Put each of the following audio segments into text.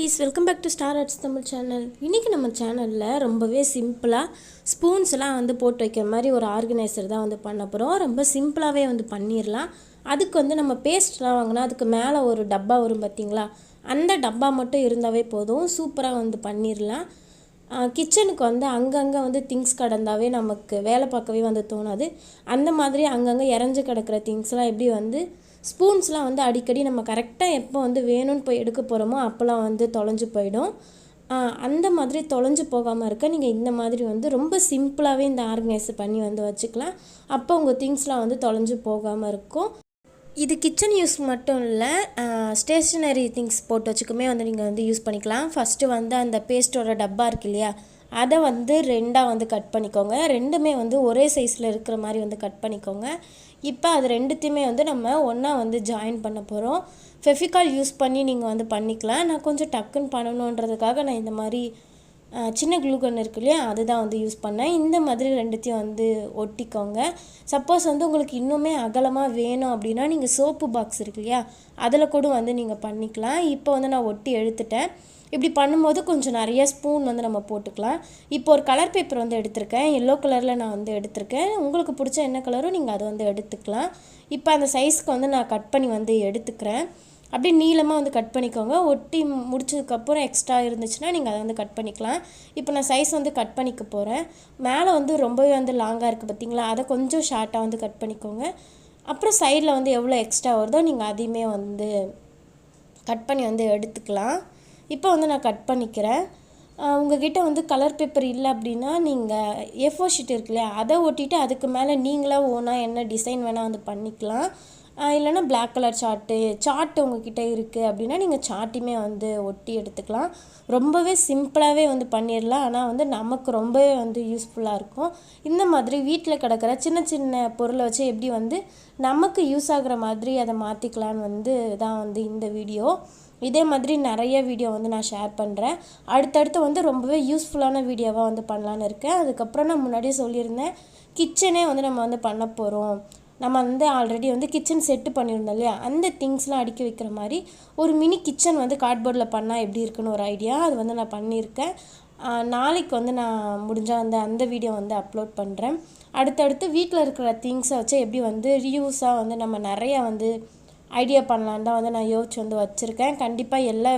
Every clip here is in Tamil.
Ladies welcome back to Star Arts Tamil channel இன்றைக்கி நம்ம சேனலில் ரொம்பவே சிம்பிளாக ஸ்பூன்ஸ்லாம் வந்து போட்டு வைக்கிற மாதிரி ஒரு ஆர்கனைசர் தான் வந்து பண்ண போகிறோம் ரொம்ப சிம்பிளாகவே வந்து பண்ணிடலாம் அதுக்கு வந்து நம்ம பேஸ்ட்லாம் வாங்கினா அதுக்கு மேலே ஒரு டப்பா வரும் பார்த்தீங்களா அந்த டப்பா மட்டும் இருந்தாவே போதும். சூப்பராக வந்து பண்ணிடலாம் கிச்சனுக்கு வந்து அங்கங்கே வந்து திங்ஸ் கடந்தாவே நமக்கு வேலை பார்க்கவே வந்து தோணாது. அந்த மாதிரி அங்கங்கே இறஞ்சி கிடக்கிற திங்ஸ்லாம் எப்படி வந்து ஸ்பூன்ஸ்லாம் வந்து அடிக்கடி நம்ம கரெக்டாக எப்போ வந்து வேணும்னு போய் எடுக்க போகிறோமோ அப்போலாம் வந்து தொலைஞ்சு போயிடும். அந்த மாதிரி தொலைஞ்சு போகாமல் இருக்க நீங்கள் இந்த மாதிரி வந்து ரொம்ப சிம்பிளாகவே இந்த ஆர்கனைஸ் பண்ணி வந்து வச்சுக்கலாம். அப்போ உங்கள் திங்ஸ்லாம் வந்து தொலைஞ்சு போகாமல் இருக்கும். இது கிச்சன் யூஸ் மட்டும் இல்லை ஸ்டேஷ்னரி திங்ஸ் போட்டு வச்சுக்குமே வந்து நீங்கள் வந்து யூஸ் பண்ணிக்கலாம். ஃபஸ்ட்டு வந்து அந்த பேஸ்ட்டோட டப்பா இருக்கு இல்லையா அதை வந்து ரெண்டாக வந்து கட் பண்ணிக்கோங்க. ரெண்டுமே வந்து ஒரே சைஸில் இருக்கிற மாதிரி வந்து கட் பண்ணிக்கோங்க. இப்போ அது ரெண்டுத்தையுமே வந்து நம்ம ஒன்றா வந்து ஜாயின் பண்ண போகிறோம் ஃபெஃபிகால் யூஸ் பண்ணி நீங்கள் வந்து பண்ணிக்கலாம். நான் கொஞ்சம் டக்குன்னு பண்ணணுன்றதுக்காக நான் இந்த மாதிரி சின்ன குளுக்கன் இருக்கு இல்லையா? அதுதான் வந்து யூஸ் பண்ணேன். இந்த மாதிரி ரெண்டுத்தையும் வந்து ஒட்டிக்கோங்க. சப்போஸ் வந்து உங்களுக்கு இன்னுமே அகலமாக வேணும் அப்படின்னா நீங்கள் சோப்பு பாக்ஸ் இருக்கு இல்லையா? அதில் கூட வந்து நீங்கள் பண்ணிக்கலாம். இப்போ வந்து நான் ஒட்டி எடுத்துட்டேன். இப்படி பண்ணும்போது கொஞ்சம் நிறைய ஸ்பூன் வந்து நம்ம போட்டுக்கலாம். இப்போ ஒரு கலர் பேப்பர் வந்து எடுத்திருக்கேன். எல்லோ கலரில் நான் வந்து எடுத்திருக்கேன். உங்களுக்கு பிடிச்ச என்ன கலரோ நீங்கள் அதை வந்து எடுத்துக்கலாம். இப்போ அந்த சைஸ்க்கு வந்து நான் கட் பண்ணி வந்து எடுத்துக்கிறேன். அப்படியே நீளமாக வந்து கட் பண்ணிக்கோங்க. ஒட்டி முடிச்சதுக்கப்புறம் எக்ஸ்ட்ரா இருந்துச்சுன்னா நீங்கள் அதை வந்து கட் பண்ணிக்கலாம். இப்போ நான் சைஸ் வந்து கட் பண்ணிக்க போகிறேன் மேலே வந்து ரொம்பவே வந்து லாங்காக இருக்குது பார்த்தீங்களா அதை கொஞ்சம் ஷார்ட்டாக வந்து கட் பண்ணிக்கோங்க. அப்புறம் சைடில் வந்து எவ்வளோ எக்ஸ்ட்ரா வருதோ நீங்கள் அதையுமே வந்து கட் பண்ணி வந்து எடுத்துக்கலாம். இப்போ வந்து நான் கட் பண்ணிக்கிறேன். ஆஹ் உங்ககிட்ட வந்து கலர் பேப்பர் இல்லை அப்படின்னா நீங்கள் எஃபோ ஷீட் இருக்கு இல்லையா? அதை ஒட்டிட்டு அதுக்கு மேலே நீங்களாக ஓனாக என்ன டிசைன் வேணால் வந்து பண்ணிக்கலாம். இல்லைன்னா பிளாக் கலர் சார்ட்டு சார்ட் உங்ககிட்ட இருக்குது அப்படின்னா நீங்கள் சார்ட்டுமே வந்து ஒட்டி எடுத்துக்கலாம். ரொம்பவே சிம்பிளாகவே வந்து பண்ணிடலாம். ஆனால் வந்து நமக்கு ரொம்பவே வந்து யூஸ்ஃபுல்லாக இருக்கும். இந்த மாதிரி வீட்டில் கிடக்கிற சின்ன சின்ன பொருளை வச்சு எப்படி வந்து நமக்கு யூஸ் ஆகுற மாதிரி அதை மாற்றிக்கலான்னு வந்து தான் வந்து இந்த வீடியோ. இதே மாதிரி நிறைய வீடியோ வந்து நான் ஷேர் பண்ணுறேன் அடுத்தடுத்து வந்து ரொம்பவே யூஸ்ஃபுல்லான வீடியோவாக வந்து பண்ணலான்னு இருக்கேன். அதுக்கப்புறம் நான் முன்னாடியே சொல்லியிருந்தேன் கிச்சனே வந்து நம்ம வந்து பண்ண போகிறோம் நம்ம வந்து ஆல்ரெடி வந்து கிச்சன் செட்டு பண்ணியிருந்தோம் இல்லையா? அந்த திங்ஸ்லாம் அடுக்கி வைக்கிற மாதிரி ஒரு மினி கிச்சன் வந்து கார்ட்போர்டில் பண்ணால் எப்படி இருக்குன்னு ஒரு ஐடியா அது வந்து நான் பண்ணியிருக்கேன். நாளைக்கு வந்து நான் முடிஞ்சால் வந்து அந்த வீடியோ வந்து அப்லோட் பண்ணுறேன் அடுத்தடுத்து வீட்டில் இருக்கிற திங்ஸை வச்சு எப்படி வந்து ரியூஸாக வந்து நம்ம நிறையா வந்து ஐடியா பண்ணலான்னு தான் வந்து நான் யோசிச்சு வந்து வச்சுருக்கேன். கண்டிப்பாக எல்லா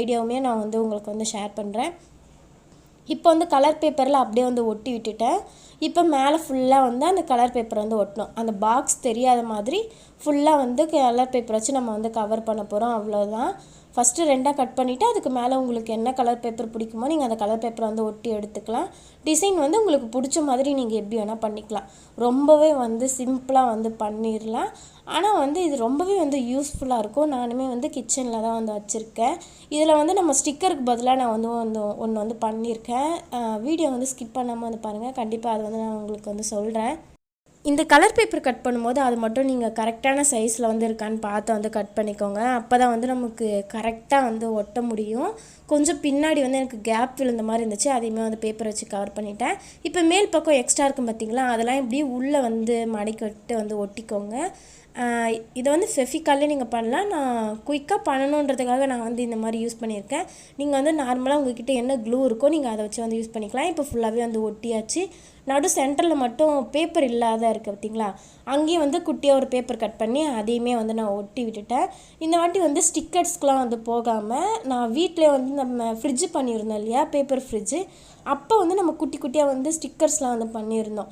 ஐடியாவுமே நான் வந்து உங்களுக்கு வந்து ஷேர் பண்ணுறேன் இப்போ வந்து கலர் பேப்பரில் அப்படியே வந்து ஒட்டி விட்டுட்டேன். இப்போ மேலே ஃபுல்லாக வந்து அந்த கலர் பேப்பர் வந்து ஒட்டணும். அந்த பாக்ஸ் தெரியாத மாதிரி ஃபுல்லாக வந்து கலர் பேப்பர் வச்சு நம்ம வந்து கவர் பண்ண போகிறோம் அவ்வளோதான் ஃபஸ்ட்டு ரெண்டாக கட் பண்ணிவிட்டு அதுக்கு மேலே உங்களுக்கு என்ன கலர் பேப்பர் பிடிக்குமோ நீங்கள் அந்த கலர் பேப்பரை வந்து ஒட்டி எடுத்துக்கலாம். டிசைன் வந்து உங்களுக்கு பிடிச்ச மாதிரி நீங்கள் எப்படி வேணால் பண்ணிக்கலாம். ரொம்பவே வந்து சிம்பிளாக வந்து பண்ணிடலாம் ஆனால் வந்து இது ரொம்பவே வந்து யூஸ்ஃபுல்லாக இருக்கும். நானுமே வந்து கிச்சனில் தான் வந்து வச்சுருக்கேன். இதில் வந்து நம்ம ஸ்டிக்கருக்கு பதிலாக நான் வந்து வந்து ஒன்று வந்து பண்ணியிருக்கேன் வீடியோ வந்து ஸ்கிப் பண்ணாமல் வந்து பாருங்கள் கண்டிப்பாக அது வந்து நான் உங்களுக்கு வந்து சொல்கிறேன் இந்த கலர் பேப்பர் கட் பண்ணும்போது அது மட்டும் நீங்கள் கரெக்டான சைஸில் வந்து இருக்கான்னு பார்த்து வந்து கட் பண்ணிக்கோங்க. அப்போ தான் வந்து நமக்கு கரெக்டாக வந்து ஒட்ட முடியும். கொஞ்சம் பின்னாடி வந்து எனக்கு கேப் விழுந்த மாதிரி இருந்துச்சு. அதையுமே வந்து பேப்பர் வச்சு கவர் பண்ணிட்டேன். இப்போ மேல் பக்கம் எக்ஸ்ட்ரா இருக்கும் பார்த்தீங்களா அதெல்லாம் இப்படி உள்ளே வந்து மடிக்கட்டு வந்து ஒட்டிக்கோங்க. இதை வந்து ஃபெஃபிகாலே நீங்கள் பண்ணலாம். நான் குயிக்காக பண்ணணுன்றதுக்காக நான் வந்து இந்த மாதிரி யூஸ் பண்ணியிருக்கேன். நீங்கள் வந்து நார்மலாக உங்ககிட்ட என்ன க்ளூ இருக்கோ நீங்கள் அதை வச்சு வந்து யூஸ் பண்ணிக்கலாம். இப்போ ஃபுல்லாகவே வந்து ஒட்டியாச்சு. நடு சென்டரில் மட்டும் பேப்பர் இல்லாத இருக்குது பார்த்தீங்களா அங்கேயும் வந்து குட்டியாக ஒரு பேப்பர் கட் பண்ணி அதையுமே வந்து நான் ஒட்டி விட்டுட்டேன். இந்த வாட்டி வந்து ஸ்டிக்கர்ஸ்க்கெலாம் வந்து போகாமல் நான் வீட்டிலே வந்து நம்ம ஃப்ரிட்ஜு பண்ணியிருந்தோம் இல்லையா? பேப்பர் ஃப்ரிட்ஜு அப்போ வந்து நம்ம குட்டி குட்டியாக வந்து ஸ்டிக்கர்ஸ்லாம் வந்து பண்ணியிருந்தோம்.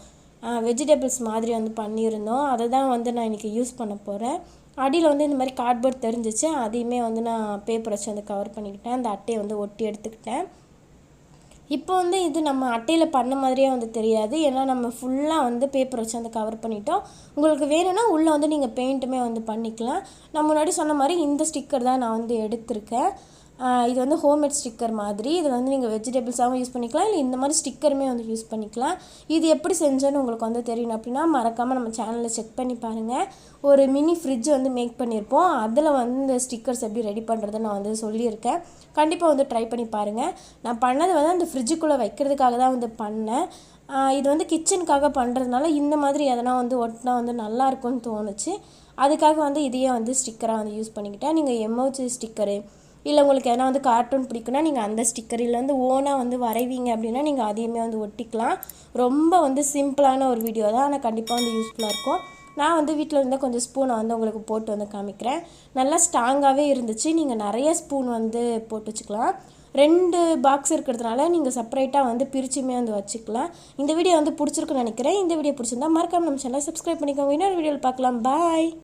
வெஜிடபிள்ஸ் மாதிரி வந்து பண்ணியிருந்தோம். அதை தான் வந்து நான் இன்றைக்கி யூஸ் பண்ண போகிறேன் அடியில் வந்து இந்த மாதிரி கார்ட்போர்ட் தெரிஞ்சிச்சு. அதையுமே வந்து நான் பேப்பர் வச்சு வந்து கவர் பண்ணிக்கிட்டேன். அந்த அட்டையை வந்து ஒட்டி எடுத்துக்கிட்டேன். இப்போ வந்து இது நம்ம அட்டையில் பண்ண மாதிரியே வந்து தெரியாது. ஏன்னா நம்ம ஃபுல்லாக வந்து பேப்பர் வச்சு வந்து கவர் பண்ணிட்டோம். உங்களுக்கு வேணும்னா உள்ளே வந்து நீங்கள் பெயிண்ட்டுமே வந்து பண்ணிக்கலாம். நான் முன்னாடி சொன்ன மாதிரி இந்த ஸ்டிக்கர் தான் நான் வந்து எடுத்திருக்கேன். இது வந்து ஹோம்மேட் ஸ்டிக்கர் மாதிரி. இதை வந்து நீங்கள் வெஜிடபிள்ஸாகவும் யூஸ் பண்ணிக்கலாம். இல்லை இந்த மாதிரி ஸ்டிக்கருமே வந்து யூஸ் பண்ணிக்கலாம். இது எப்படி செஞ்சேன்னு உங்களுக்கு வந்து தெரியணும் அப்படின்னா மறக்காமல் நம்ம சேனலில் செக் பண்ணி பாருங்கள் ஒரு மினி ஃப்ரிட்ஜ் வந்து மேக் பண்ணியிருப்போம் அதில் வந்து இந்த ஸ்டிக்கர்ஸ் எப்படி ரெடி பண்ணுறதை நான் வந்து சொல்லியிருக்கேன். கண்டிப்பாக வந்து ட்ரை பண்ணி பாருங்கள் நான் பண்ணது வந்து அந்த ஃப்ரிட்ஜுக்குள்ளே வைக்கிறதுக்காக தான் வந்து பண்ணேன். இது வந்து கிச்சனுக்காக பண்ணுறதுனால இந்த மாதிரி எதனா வந்து ஒட்டினா வந்து நல்லா இருக்கும்னு தோணுச்சு. அதுக்காக வந்து இதையே வந்து ஸ்டிக்கராக வந்து யூஸ் பண்ணிக்கிட்டேன். நீங்கள் எமோஜி ஸ்டிக்கரு இல்லை உங்களுக்கு எதனா வந்து கார்ட்டூன் பிடிக்குன்னா நீங்கள் அந்த ஸ்டிக்கர் இல்லை வந்து ஓனாக வந்து வரைவீங்க அப்படின்னா நீங்கள் அதையுமே வந்து ஒட்டிக்கலாம். ரொம்ப வந்து சிம்பிளான ஒரு வீடியோ தான். ஆனால் கண்டிப்பாக வந்து யூஸ்ஃபுல்லாக இருக்கும். நான் வந்து வீட்டில் இருந்தால் கொஞ்சம் ஸ்பூனை வந்து உங்களுக்கு போட்டு வந்து காமிக்கிறேன். நல்லா ஸ்ட்ராங்காகவே இருந்துச்சு. நீங்கள் நிறைய ஸ்பூன் வந்து போட்டு வச்சுக்கலாம். ரெண்டு பாக்ஸ் இருக்கிறதுனால நீங்கள் செப்பரேட்டாக வந்து பிரிச்சுமே வந்து வச்சுக்கலாம். இந்த வீடியோ வந்து பிடிச்சிருக்குன்னு நினைக்கிறேன். இந்த வீடியோ பிடிச்சிருந்தா மறக்காம நம்ம சேனலை சப்ஸ்கிரைப் பண்ணிக்கோங்க. இன்னொரு வீடியோவில் பார்க்கலாம். பாய்